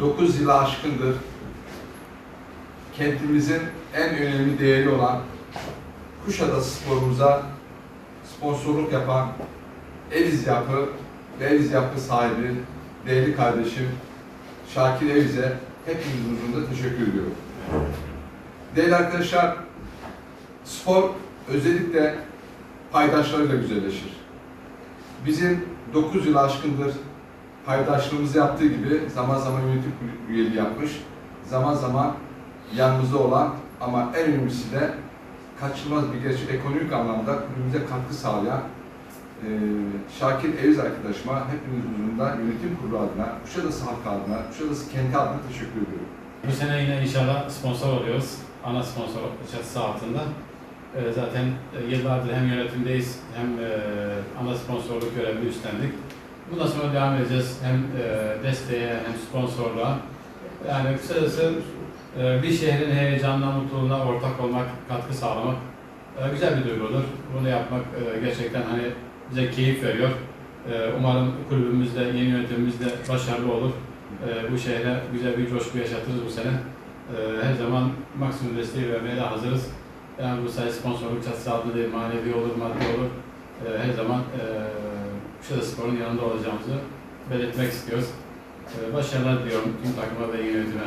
9 yılı aşkındır kentimizin en önemli değeri olan Kuşadası sporumuza sponsorluk yapan Eliz Yapı ve Eliz Yapı sahibi değerli kardeşim Şakir Eviz'e hepinizin huzurunda teşekkür ediyorum. Değerli arkadaşlar, spor özellikle paydaşlarıyla güzelleşir. Bizim 9 yıl aşkındır paydaşlığımızı yaptığı gibi zaman zaman yönetim üyeliği yapmış, zaman zaman yanımızda olan ama en önemlisi de kaçınılmaz bir gerçek ekonomik anlamda kulübümüze katkı sağlayan eee Şakir Eviz arkadaşıma hepimiz huzurunda yönetim kurulu adına, Kuşadası halkı adına, Kuşadası kenti adına teşekkür ediyorum. Bu sene yine inşallah sponsor oluyoruz. Ana sponsor çatısı altında. Ee, zaten e, yıllardır hem yönetimdeyiz hem e, ana sponsorluk görevini üstlendik. Bundan sonra devam edeceğiz hem e, desteğe hem sponsorluğa. Yani kısacası e, bir şehrin heyecanına, mutluluğuna ortak olmak, katkı sağlamak e, güzel bir duygudur. Bunu yapmak e, gerçekten hani bize keyif veriyor. E, umarım kulübümüzde, yeni yönetimimizde başarılı olur. Ee, bu şehre güzel bir coşku yaşatırız bu sene. Ee, her zaman maksimum desteği vermeye de hazırız. Yani bu sayı sponsorluk çatısı altında değil, manevi olur, maddi olur. Ee, her zaman e, Kuşadası Spor'un yanında olacağımızı belirtmek istiyoruz. Ee, başarılar diliyorum tüm takıma ve yönetime.